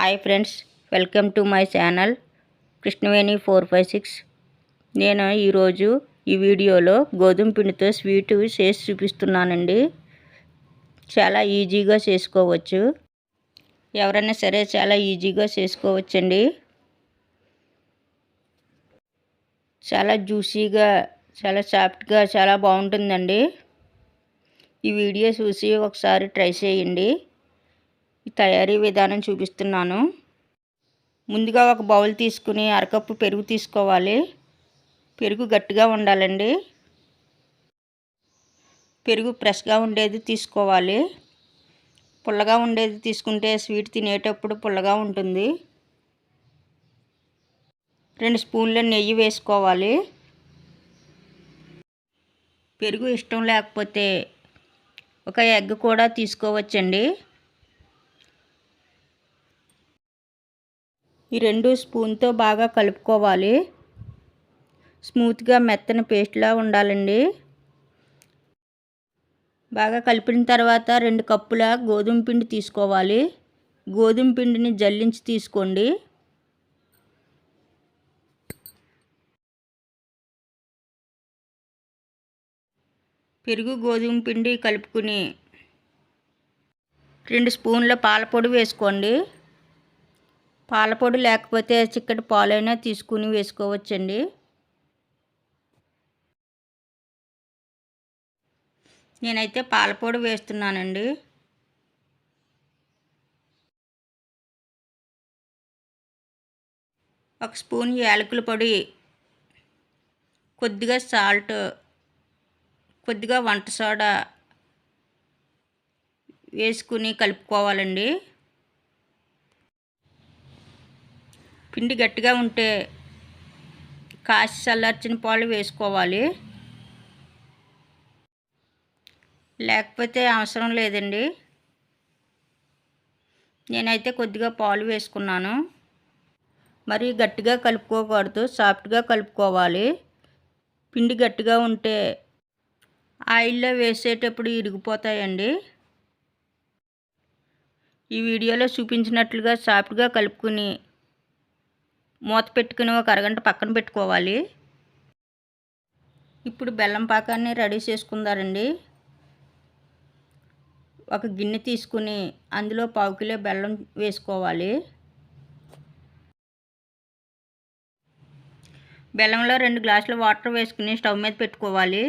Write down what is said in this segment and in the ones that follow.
Hi friends welcome to my channel Krishnaveni four five six. నేను ఈరోజు ఈ వీడియోలో గోధుమ పిండితో స్వీట్ చేసి చూపిస్తున్నానండి. చాలా ఈజీగా చేసుకోవచ్చు. ఎవరైనా సరే చాలా ఈజీగా చేసుకోవచ్చండి. చాలా జ్యూసీగా చాలా సాఫ్ట్గా చాలా బాగుంటుందండి. ఈ వీడియో చూసి ఒకసారి ట్రై చేయండి. తయారీ విధానం చూపిస్తున్నాను. ముందుగా ఒక బౌల్ తీసుకుని అరకప్పు పెరుగు తీసుకోవాలి. పెరుగు గట్టిగా ఉండాలండి. పెరుగు ఫ్రెష్గా ఉండేది తీసుకోవాలి. పుల్లగా ఉండేది తీసుకుంటే స్వీట్ తినేటప్పుడు పుల్లగా ఉంటుంది. రెండు స్పూన్ల నెయ్యి వేసుకోవాలి. పెరుగు ఇష్టం లేకపోతే ఒక ఎగ్ కూడా తీసుకోవచ్చండి. ఈ రెండు స్పూన్తో బాగా కలుపుకోవాలి. స్మూత్గా మెత్తని పేస్ట్లా ఉండాలండి. బాగా కలిపిన తర్వాత రెండు కప్పుల గోధుమ పిండి తీసుకోవాలి. గోధుమ పిండిని జల్లించి తీసుకోండి. పెరుగు గోధుమ పిండి కలుపుకుని రెండు స్పూన్ల పాలపొడి వేసుకోండి. పాలపొడి లేకపోతే చిక్కటి పాలైనా తీసుకుని వేసుకోవచ్చండి. నేనైతే పాలపొడి వేస్తున్నానండి. ఒక స్పూన్ యాలకుల పొడి కొద్దిగా సాల్ట్ కొద్దిగా వంట సోడా వేసుకుని కలుపుకోవాలండి. పిండి గట్టిగా ఉంటే కాసి చల్లార్చిన పాలు వేసుకోవాలి. లేకపోతే అవసరం లేదండి. నేనైతే కొద్దిగా పాలు వేసుకున్నాను. మరి గట్టిగా కలుపుకోకూడదు సాఫ్ట్గా కలుపుకోవాలి. పిండి గట్టిగా ఉంటే ఆయిల్లో వేసేటప్పుడు ఇరిగిపోతాయండి. ఈ వీడియోలో చూపించినట్లుగా సాఫ్ట్గా కలుపుకుని మూత పెట్టుకుని ఒక అరగంట పక్కన పెట్టుకోవాలి. ఇప్పుడు బెల్లం పాకాన్ని రెడీ చేసుకుందారండి. ఒక గిన్నె తీసుకుని అందులో పావు కిలో బెల్లం వేసుకోవాలి. బెల్లంలో రెండు గ్లాసుల వాటర్ వేసుకుని స్టవ్ మీద పెట్టుకోవాలి.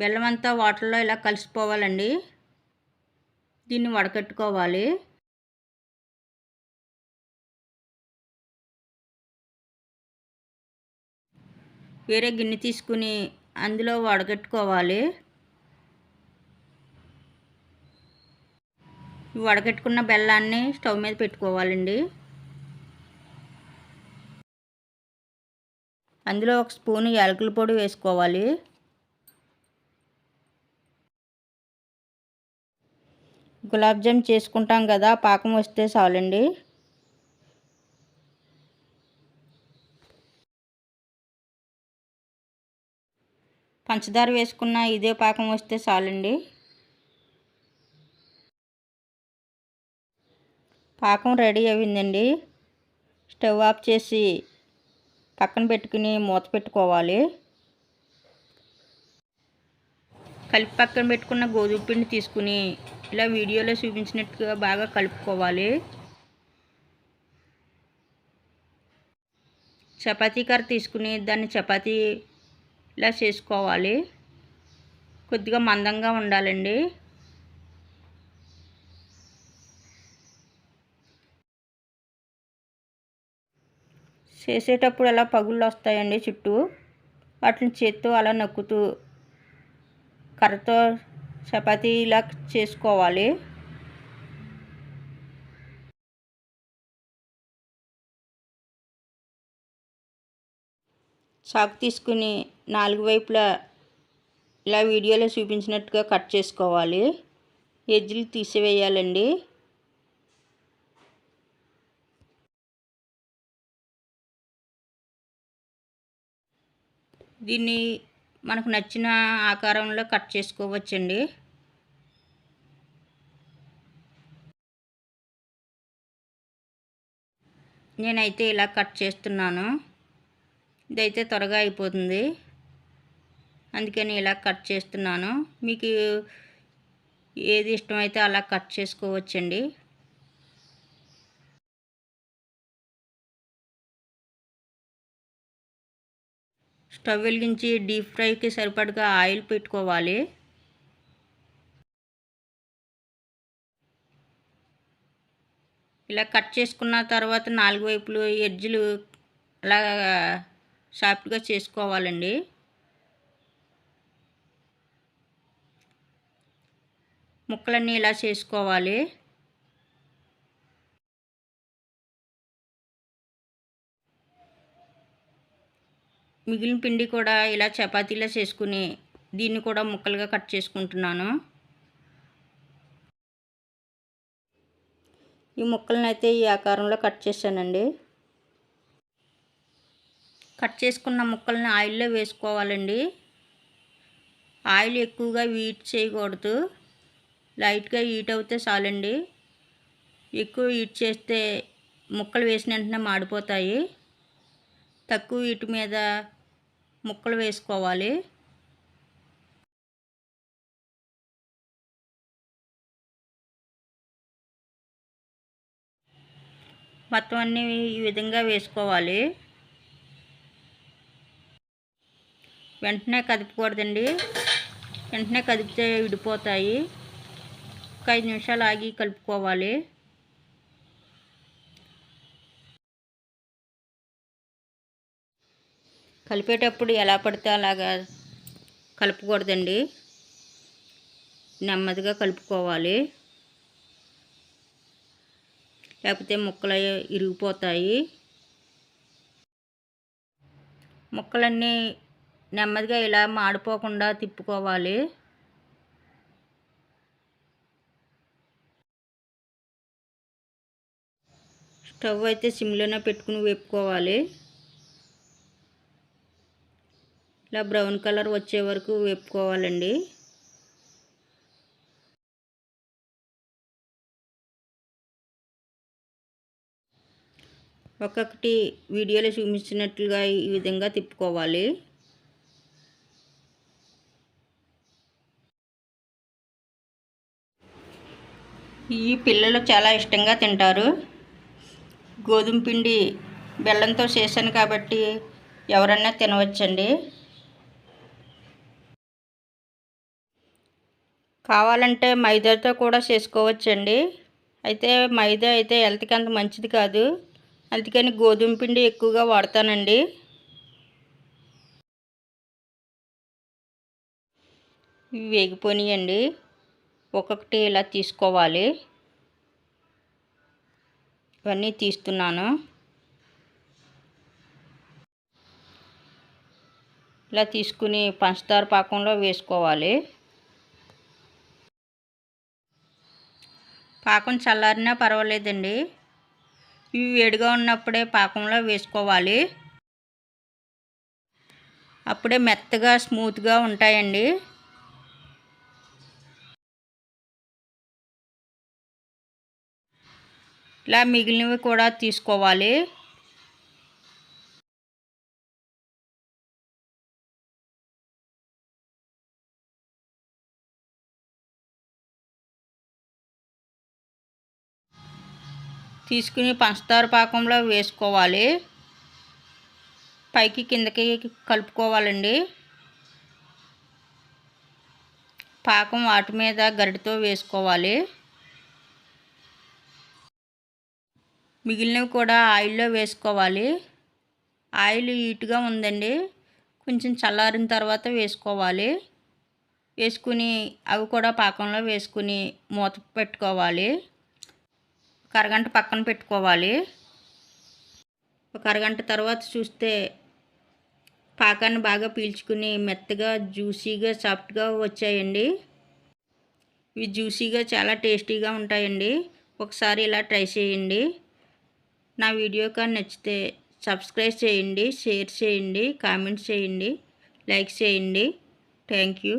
బెల్లం అంతా వాటర్లో ఇలా కలిసిపోవాలండి. దీన్ని వడకట్టుకోవాలి. వేరే గిన్నె తీసుకుని అందులో వడగట్టుకోవాలి వడగట్టుకున్న బెల్లాన్ని స్టవ్ మీద పెట్టుకోవాలండి. అందులో ఒక స్పూన్ యాలకుల పొడి వేసుకోవాలి. గులాబ్ జామ్ చేసుకుంటాం కదా పాకం వస్తే చాలండి. పంచదార వేసుకున్న ఇదే పాకం వస్తే చాలండి. పాకం రెడీ అయిందండి. స్టవ్ ఆఫ్ చేసి పక్కన పెట్టుకుని మూత పెట్టుకోవాలి. కలిపి పక్కన పెట్టుకున్న గోధుమ పిండి తీసుకుని ఇలా వీడియోలో చూపించినట్టుగా బాగా కలుపుకోవాలి. చపాతీ కర్ర తీసుకుని దాన్ని చపాతీ ఇలా చేసుకోవాలి. కొద్దిగా మందంగా ఉండాలండి. చేసేటప్పుడు అలా పగుళ్ళు వస్తాయండి చుట్టూ. వాటిని చేత్తో అలా నొక్కుతూ కర్రతో చపాతీలా చేసుకోవాలి. చాకు తీసుకుని నాలుగు వైపులా ఇలా వీడియోలో చూపించినట్టుగా కట్ చేసుకోవాలి. ఎజ్జులు తీసివేయాలండి. దీన్ని మనకు నచ్చిన ఆకారంలో కట్ చేసుకోవచ్చండి. నేనైతే ఇలా కట్ చేస్తున్నాను. ఇదైతే త్వరగా అయిపోతుంది. అందుకని ఇలా కట్ చేస్తున్నాను. మీకు ఏది ఇష్టమైతే అలా కట్ చేసుకోవచ్చండి. స్టవ్ వెలిగించి డీప్ ఫ్రైకి సరిపడగా ఆయిల్ పెట్టుకోవాలి. ఇలా కట్ చేసుకున్న తర్వాత నాలుగు వైపులు ఎడ్జ్లు అలా సాఫ్ట్గా చేసుకోవాలండి. ముక్కలన్నీ ఇలా చేసుకోవాలి. మిగిలిన పిండి కూడా ఇలా చపాతీలా చేసుకుని దీన్ని కూడా ముక్కలుగా కట్ చేసుకుంటున్నాను. ఈ ముక్కలను అయితే ఈ ఆకారంలో కట్ చేశానండి. కట్ చేసుకున్న ముక్కల్ని ఆయిల్లో వేసుకోవాలండి. ఆయిల్ ఎక్కువగా హీట్ చేయకూడదు. లైట్గా హీట్ అవుతే చాలండి. ఎక్కువ హీట్ చేస్తే ముక్కలు వేసిన వెంటనే మాడిపోతాయి. తక్కువ వీటి మీద ముక్కలు వేసుకోవాలి. మొత్తం అన్నీ ఈ విధంగా వేసుకోవాలి. వెంటనే కదపకూడదండి వెంటనే కదిపితే విడిపోతాయి. ఒక ఐదు నిమిషాలు ఆగి కలుపుకోవాలి. కలిపేటప్పుడు ఎలా పడితే అలాగా కలుపుకూడదండి. నెమ్మదిగా కలుపుకోవాలి. లేకపోతే ముక్కలు ఇరిగిపోతాయి. ముక్కలన్నీ నెమ్మదిగా ఇలా మాడిపోకుండా తిప్పుకోవాలి. స్టవ్ అయితే సిమ్లోనే పెట్టుకుని వేపుకోవాలి. ఇలా బ్రౌన్ కలర్ వచ్చే వరకు వేపుకోవాలండి. ఒక్కొక్కటి వీడియోలో చూపించినట్లుగా ఈ విధంగా తిప్పుకోవాలి. ఈ పిల్లలు చాలా ఇష్టంగా తింటారు. గోధుమ పిండి బెల్లంతో చేశాను కాబట్టి ఎవరన్నా తినవచ్చండి. కావాలంటే మైదాతో కూడా చేసుకోవచ్చండి. అయితే మైదా అయితే హెల్త్కి అంత మంచిది కాదు. అందుకని గోధుమ పిండి ఎక్కువగా వాడతానండి. ఇవి వేగిపోనియండి. ఒక్కొక్కటి ఇలా తీసుకోవాలి. ఇవన్నీ తీస్తున్నాను. ఇలా తీసుకుని పంచదార పాకంలో వేసుకోవాలి. పాకం చల్లారినా పర్వాలేదండి. ఇవి వేడిగా ఉన్నప్పుడే పాకంలో వేసుకోవాలి. అప్పుడే మెత్తగా స్మూత్గా ఉంటాయండి. ఇలా మిగిలినవి కూడా తీసుకోవాలి. తీసుకుని పంచదార పాకంలో వేసుకోవాలి. పైకి కిందకి కలుపుకోవాలండి. పాకం వాటి మీద గరిటతో వేసుకోవాలి. మిగిలినవి కూడా ఆయిల్లో వేసుకోవాలి. ఆయిల్ హీట్గా ఉందండి. కొంచెం చల్లారిన తర్వాత వేసుకోవాలి. వేసుకుని అవి కూడా పాకంలో వేసుకుని మూత పెట్టుకోవాలి. ఒక అరగంట పక్కన పెట్టుకోవాలి. ఒక అరగంట తర్వాత చూస్తే పాకాన్ని బాగా పీల్చుకుని మెత్తగా జ్యూసీగా సాఫ్ట్గా వచ్చాయండి. ఇవి జ్యూసీగా చాలా టేస్టీగా ఉంటాయండి. ఒకసారి ఇలా ట్రై చేయండి. నా వీడియో కానీ నచ్చితే సబ్స్క్రైబ్ చేయండి షేర్ చేయండి కామెంట్స్ చేయండి లైక్ చేయండి. Thank you.